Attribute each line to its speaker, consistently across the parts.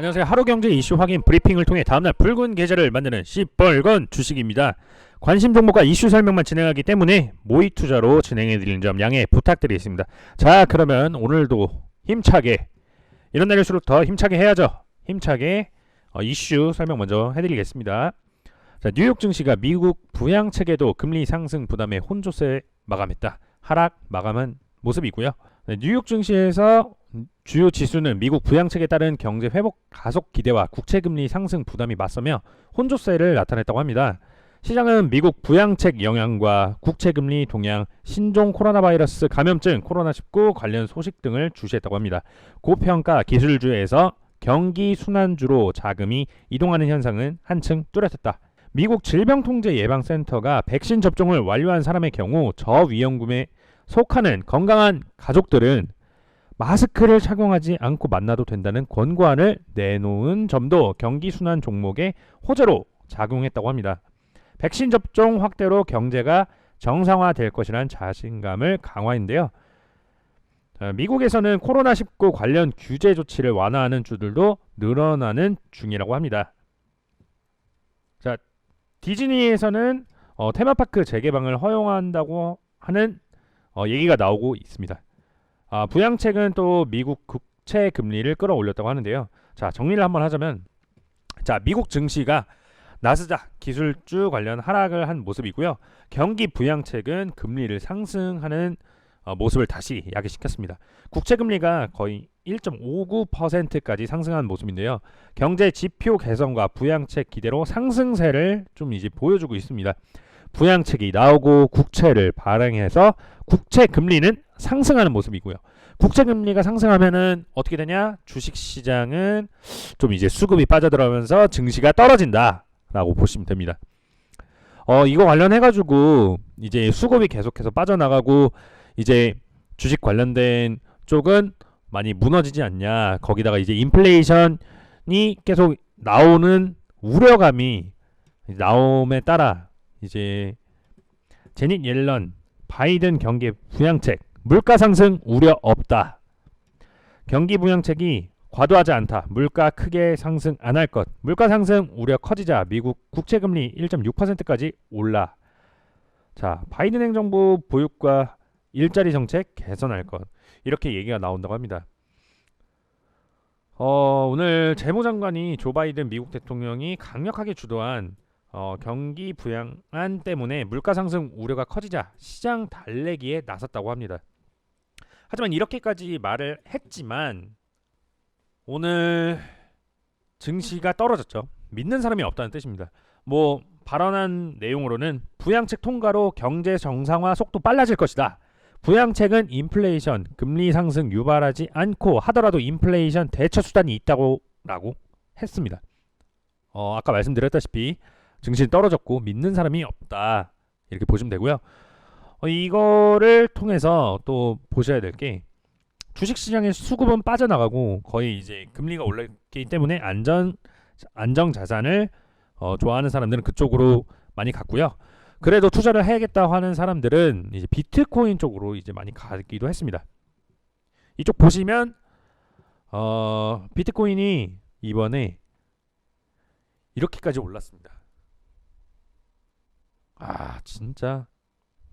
Speaker 1: 안녕하세요. 하루경제 이슈 확인 브리핑을 통해 다음날 붉은 계좌를 만드는 시뻘건 주식입니다. 관심 종목과 이슈 설명만 진행하기 때문에 모의 투자로 진행해드리는 점 양해 부탁드리겠습니다. 자, 그러면 오늘도 힘차게 이런 날일수록 더 힘차게 해야죠. 힘차게 어, 이슈 설명 먼저 해드리겠습니다. 자, 뉴욕 증시가 미국 부양 체계도 금리 상승 부담에 혼조세 마감했다. 하락 마감한 모습이고요. 네, 뉴욕 증시에서 주요 지수는 미국 부양책에 따른 경제 회복 가속 기대와 국채 금리 상승 부담이 맞서며 혼조세를 나타냈다고 합니다. 시장은 미국 부양책 영향과 국채 금리 동향, 신종 코로나 바이러스 감염증 코로나19 관련 소식 등을 주시했다고 합니다. 고평가 기술주에서 경기 순환주로 자금이 이동하는 현상은 한층 뚜렷했다. 미국 질병통제예방센터가 백신 접종을 완료한 사람의 경우 저위험군에 속하는 건강한 가족들은 마스크를 착용하지 않고 만나도 된다는 권고안을 내놓은 점도 경기 순환 종목의 호재로 작용했다고 합니다. 백신 접종 확대로 경제가 정상화될 것이란 자신감을 강화인데요. 어, 미국에서는 코로나19 관련 규제 조치를 완화하는 주들도 늘어나는 중이라고 합니다. 자, 디즈니에서는 어, 테마파크 재개방을 허용한다고 하는 어, 얘기가 나오고 있습니다. 아, 부양책은 또 미국 국채 금리를 끌어올렸다고 하는데요. 자, 정리를 한번 하자면 자, 미국 증시가 나스닥 기술주 관련 하락을 한 모습이고요. 경기 부양책은 금리를 상승하는 어, 모습을 다시 야기시켰습니다. 국채 금리가 거의 1.59%까지 상승한 모습인데요. 경제 지표 개선과 부양책 기대로 상승세를 좀 이제 보여주고 있습니다. 부양책이 나오고 국채를 발행해서 국채 금리는 상승하는 모습이고요. 국채 금리가 상승하면은 어떻게 되냐? 주식 시장은 좀 이제 수급이 빠져들어가면서 증시가 떨어진다라고 보시면 됩니다. 어 이거 관련해 가지고 이제 수급이 계속해서 빠져나가고 이제 주식 관련된 쪽은 많이 무너지지 않냐. 거기다가 이제 인플레이션이 계속 나오는 우려감이 나옴에 따라 이제 제닛 옐런 바이든 경기 부양책 물가 상승 우려 없다. 경기 부양책이 과도하지 않다. 물가 크게 상승 안 할 것. 물가 상승 우려 커지자 미국 국채 금리 1.6%까지 올라. 자, 바이든 행정부 보육과 일자리 정책 개선할 것. 이렇게 얘기가 나온다고 합니다. 어, 오늘 재무장관이 조 바이든 미국 대통령이 강력하게 주도한 어, 경기 부양안 때문에 물가 상승 우려가 커지자 시장 달래기에 나섰다고 합니다. 하지만 이렇게까지 말을 했지만 오늘 증시가 떨어졌죠. 믿는 사람이 없다는 뜻입니다. 뭐 발언한 내용으로는 부양책 통과로 경제 정상화 속도 빨라질 것이다. 부양책은 인플레이션, 금리 상승 유발하지 않고 하더라도 인플레이션 대처 수단이 있다고 라고 했습니다. 어, 아까 말씀드렸다시피 증시는 떨어졌고 믿는 사람이 없다 이렇게 보시면 되고요. 어, 이거를 통해서 또 보셔야 될 게 주식시장의 수급은 빠져나가고 거의 이제 금리가 올랐기 때문에 안전 안정 자산을 어, 좋아하는 사람들은 그쪽으로 많이 갔고요. 그래도 투자를 해야겠다 하는 사람들은 이제 비트코인 쪽으로 이제 많이 가기도 했습니다. 이쪽 보시면 어, 비트코인이 이번에 이렇게까지 올랐습니다. 아 진짜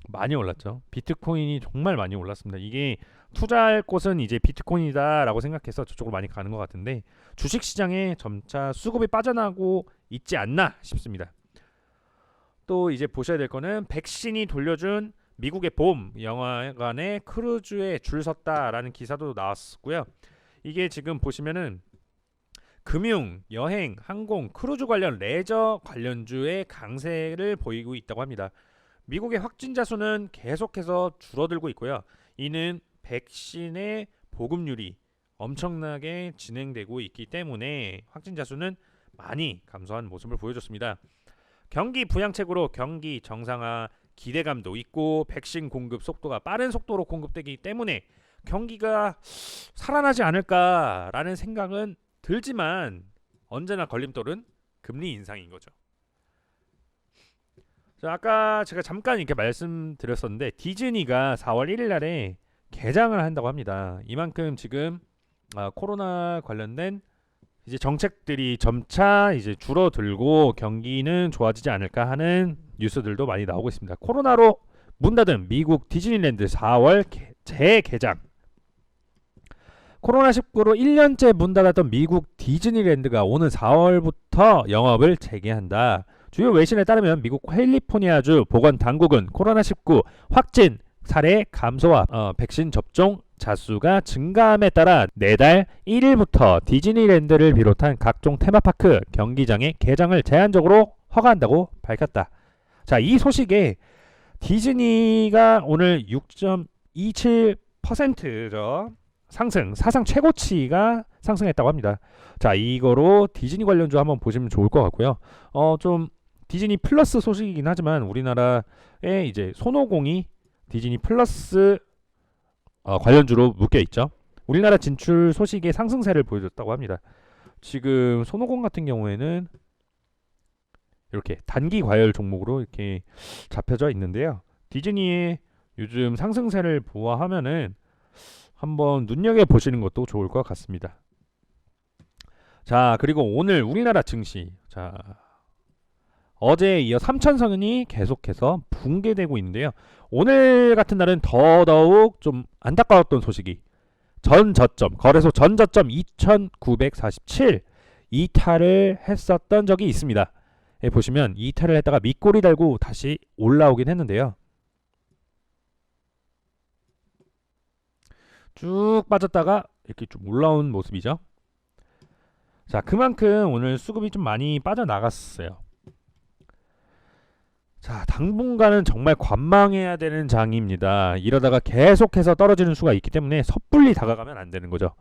Speaker 1: 많이 올랐죠. 비트코인이 정말 많이 올랐습니다. 이게 투자할 곳은 이제 비트코인이다라고 생각해서 저쪽으로 많이 가는 것 같은데 주식 시장에 점차 수급이 빠져나고 있지 않나 싶습니다. 또 이제 보셔야 될 거는 백신이 돌려준 미국의 봄 영화관에 크루즈에 줄 섰다라는 기사도 나왔고요. 이게 지금 보시면은 금융, 여행, 항공, 크루즈 관련 레저 관련주의 강세를 보이고 있다고 합니다. 미국의 확진자 수는 계속해서 줄어들고 있고요. 이는 백신의 보급률이 엄청나게 진행되고 있기 때문에 확진자 수는 많이 감소한 모습을 보여줬습니다. 경기 부양책으로 경기 정상화 기대감도 있고 백신 공급 속도가 빠른 속도로 공급되기 때문에 경기가 살아나지 않을까라는 생각은 들지만 언제나 걸림돌은 금리 인상인 거죠. 자, 아까 제가 잠깐 이렇게 말씀드렸었는데 디즈니가 4월 1일 날에 개장을 한다고 합니다. 이만큼 지금 아, 코로나 관련된 이제 정책들이 점차 이제 줄어들고 경기는 좋아지지 않을까 하는 뉴스들도 많이 나오고 있습니다. 코로나로 문 닫은 미국 디즈니랜드 4월 개- 재개장. 코로나19로 1년째 문 닫았던 미국 디즈니랜드가 오는 4월부터 영업을 재개한다. 주요 외신에 따르면 미국 캘리포니아주 보건 당국은 코로나19 확진 사례 감소와 어, 백신 접종 자수가 증가함에 따라 내달 1일부터 디즈니랜드를 비롯한 각종 테마파크 경기장의 개장을 제한적으로 허가한다고 밝혔다. 자, 이 소식에 디즈니가 오늘 6.27%죠. 상승, 사상 최고치가 상승했다고 합니다. 자, 이거로 디즈니 관련주 한번 보시면 좋을 것 같고요. 어, 좀 디즈니 플러스 소식이긴 하지만 우리나라에 이제 손오공이 디즈니 플러스 어, 관련주로 묶여 있죠. 우리나라 진출 소식의 상승세를 보여줬다고 합니다. 지금 손오공 같은 경우에는 이렇게 단기 과열 종목으로 이렇게 잡혀져 있는데요. 디즈니의 요즘 상승세를 보아하면은 한번 눈여겨 보시는 것도 좋을 것 같습니다. 자, 그리고 오늘 우리나라 증시. 자, 어제에 이어 삼천선이 계속해서 붕괴되고 있는데요. 오늘 같은 날은 더더욱 좀 안타까웠던 소식이 전 저점, 거래소 전 저점 2947 이탈을 했었던 적이 있습니다. 예, 보시면 이탈을 했다가 밑꼬리 달고 다시 올라오긴 했는데요. 쭉 빠졌다가 이렇게 좀 올라온 모습이죠. 자, 그만큼 오늘 수급이 좀 많이 빠져나갔어요. 자, 당분간은 정말 관망해야 되는 장입니다. 이러다가 계속해서 떨어지는 수가 있기 때문에 섣불리 다가가면 안 되는 거죠.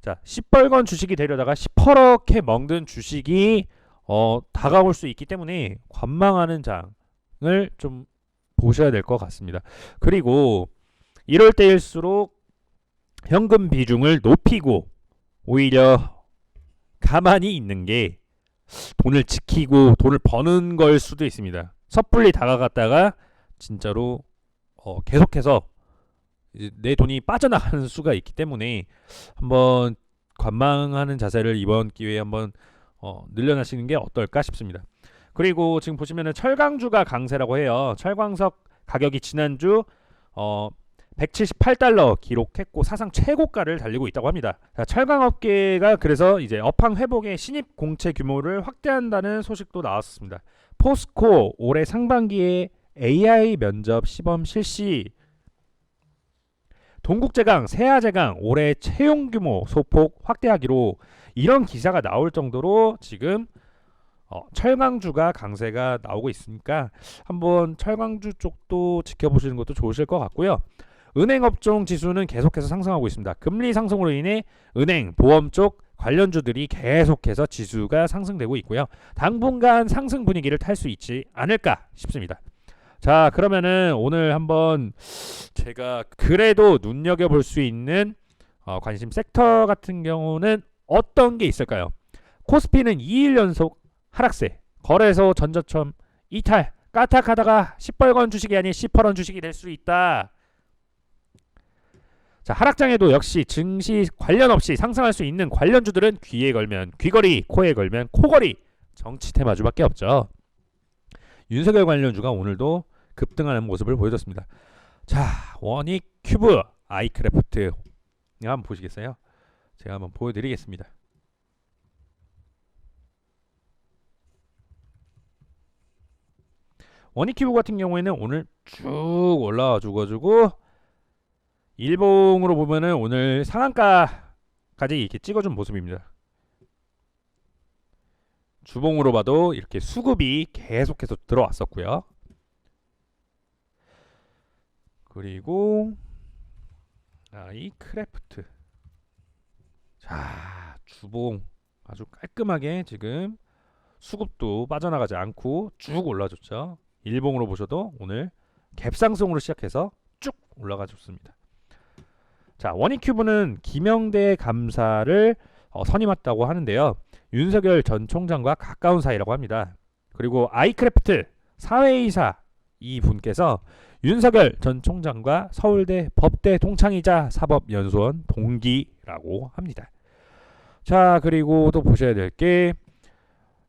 Speaker 1: 자, 시뻘건 주식이 되려다가 시퍼렇게 먹는 주식이 어, 다가올 수 있기 때문에 관망하는 장을 좀 보셔야 될 것 같습니다. 그리고 이럴 때일수록 현금 비중을 높이고 오히려 가만히 있는 게 돈을 지키고 돈을 버는 걸 수도 있습니다. 섣불리 다가갔다가 진짜로 어, 계속해서 내 돈이 빠져나가는 수가 있기 때문에 한번 관망하는 자세를 이번 기회에 한번 어, 늘려나시는 게 어떨까 싶습니다. 그리고 지금 보시면은 철강주가 강세라고 해요. 철광석 가격이 지난주 어 178달러 기록했고 사상 최고가를 달리고 있다고 합니다. 자, 철강업계가 그래서 이제 업황 회복에 신입 공채 규모를 확대한다는 소식도 나왔습니다. 포스코 올해 상반기에 AI 면접 시범 실시 동국제강, 세아제강 올해 채용 규모 소폭 확대하기로 이런 기사가 나올 정도로 지금 어, 철강주가 강세가 나오고 있으니까 한번 철강주 쪽도 지켜보시는 것도 좋으실 것 같고요. 은행 업종 지수는 계속해서 상승하고 있습니다. 금리 상승으로 인해 은행, 보험 쪽 관련주들이 계속해서 지수가 상승되고 있고요. 당분간 상승 분위기를 탈 수 있지 않을까 싶습니다. 자, 그러면은 오늘 한번 제가 그래도 눈여겨 볼 수 있는 어, 관심 섹터 같은 경우는 어떤 게 있을까요? 코스피는 2일 연속 하락세, 거래소 전저점 이탈, 까딱하다가 시뻘건 주식이 아닌 시퍼런 주식이 될 수 있다. 자 하락장에도 역시 증시 관련 없이 상승할 수 있는 관련주들은 귀에 걸면 귀걸이, 코에 걸면 코걸이, 정치 테마주밖에 없죠. 윤석열 관련주가 오늘도 급등하는 모습을 보여줬습니다. 자 원익 큐브 아이크래프트 한번 보시겠어요? 제가 한번 보여드리겠습니다. 원익 큐브 같은 경우에는 오늘 쭉 올라와 주가지고 일봉으로 보면은 오늘 상한가까지 이렇게 찍어준 모습입니다. 주봉으로 봐도 이렇게 수급이 계속해서 들어왔었고요. 그리고 아 이 크래프트 자 주봉 아주 깔끔하게 지금 수급도 빠져나가지 않고 쭉 올라줬죠. 일봉으로 보셔도 오늘 갭상승으로 시작해서 쭉 올라가 줬습니다. 자, 원익 큐브는 김영대 감사를 어, 선임했다고 하는데요. 윤석열 전 총장과 가까운 사이라고 합니다. 그리고 아이크래프트 사회이사 이 분께서 윤석열 전 총장과 서울대 법대 동창이자 사법연수원 동기라고 합니다. 자 그리고 또 보셔야 될 게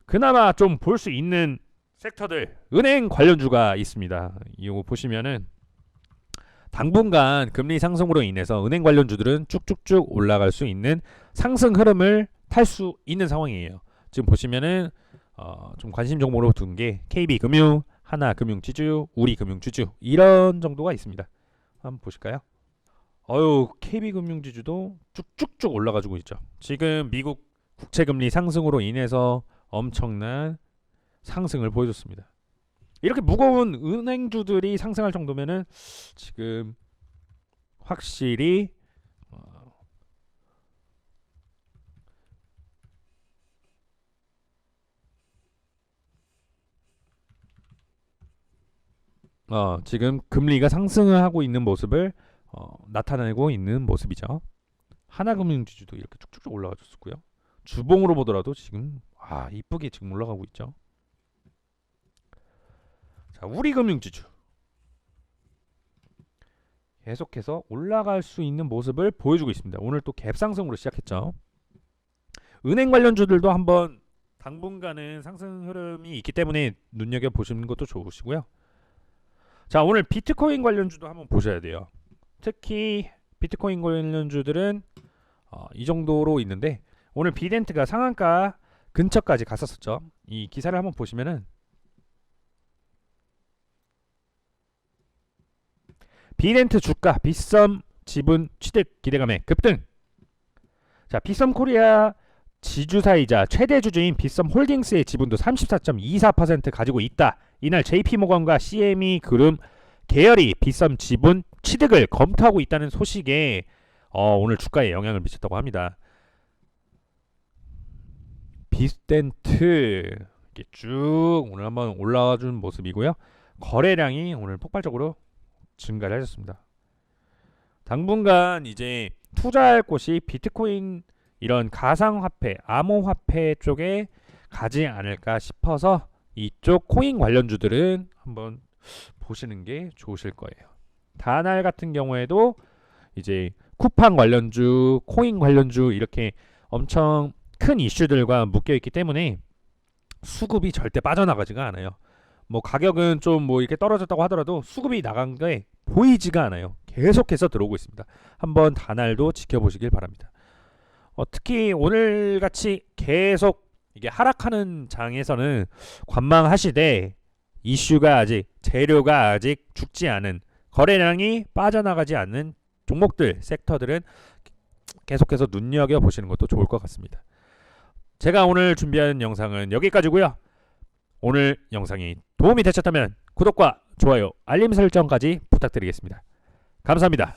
Speaker 1: 그나마 좀 볼 수 있는 섹터들 은행 관련주가 있습니다. 이거 보시면은 당분간 금리 상승으로 인해서 은행 관련주들은 쭉쭉쭉 올라갈 수 있는 상승 흐름을 탈 수 있는 상황이에요. 지금 보시면은 어, 좀 관심 종목으로 둔 게 KB금융, 하나 금융지주, 우리 금융지주 이런 정도가 있습니다. 한번 보실까요? 어유 KB금융지주도 쭉쭉쭉 올라가지고 있죠. 지금 미국 국채 금리 상승으로 인해서 엄청난 상승을 보여줬습니다. 이렇게 무거운 은행주들이 상승할 정도면은 지금 확실히 어, 어, 지금 금리가 상승을 하고 있는 모습을 어, 나타내고 있는 모습이죠. 하나금융지주도 이렇게 쭉쭉쭉 올라가줬고요. 주봉으로 보더라도 지금 아 이쁘게 지금 올라가고 있죠. 자, 우리 금융지주 계속해서 올라갈 수 있는 모습을 보여주고 있습니다. 오늘 또 갭상승으로 시작했죠. 은행 관련주들도 한번 당분간은 상승 흐름이 있기 때문에 눈여겨 보시는 것도 좋으시고요. 자, 오늘 비트코인 관련주도 한번 보셔야 돼요. 특히 비트코인 관련주들은 어, 이 정도로 있는데 오늘 비덴트가 상한가 근처까지 갔었었죠. 이 기사를 한번 보시면은 비덴트 주가 빗썸 지분 취득 기대감에 급등. 자, 빗썸 코리아 지주사이자 최대 주주인 빗썸 홀딩스의 지분도 34.24% 가지고 있다. 이날 JP 모건과 CME 그룹 계열이 빗썸 지분 취득을 검토하고 있다는 소식에 어, 오늘 주가에 영향을 미쳤다고 합니다. 비스텐트 이렇게 쭉 오늘 한번 올라와 준 모습이고요. 거래량이 오늘 폭발적으로 증가를 하셨습니다. 당분간 이제 투자할 곳이 비트코인 이런 가상화폐, 암호화폐 쪽에 가지 않을까 싶어서 이쪽 코인 관련주들은 한번 보시는 게 좋으실 거예요. 다날 같은 경우에도 이제 쿠팡 관련주, 코인 관련주 이렇게 엄청 큰 이슈들과 묶여 있기 때문에 수급이 절대 빠져나가지가 않아요. 뭐 가격은 좀 뭐 이렇게 떨어졌다고 하더라도 수급이 나간 게 보이지가 않아요. 계속해서 들어오고 있습니다. 한번 다날도 지켜보시길 바랍니다. 어, 특히 오늘 같이 계속 이게 하락하는 장에서는 관망하시되 이슈가 아직 재료가 아직 죽지 않은 거래량이 빠져나가지 않는 종목들 섹터들은 계속해서 눈여겨 보시는 것도 좋을 것 같습니다. 제가 오늘 준비한 영상은 여기까지고요. 오늘 영상이 도움이 되셨다면 구독과 좋아요, 알림 설정까지 부탁드리겠습니다. 감사합니다.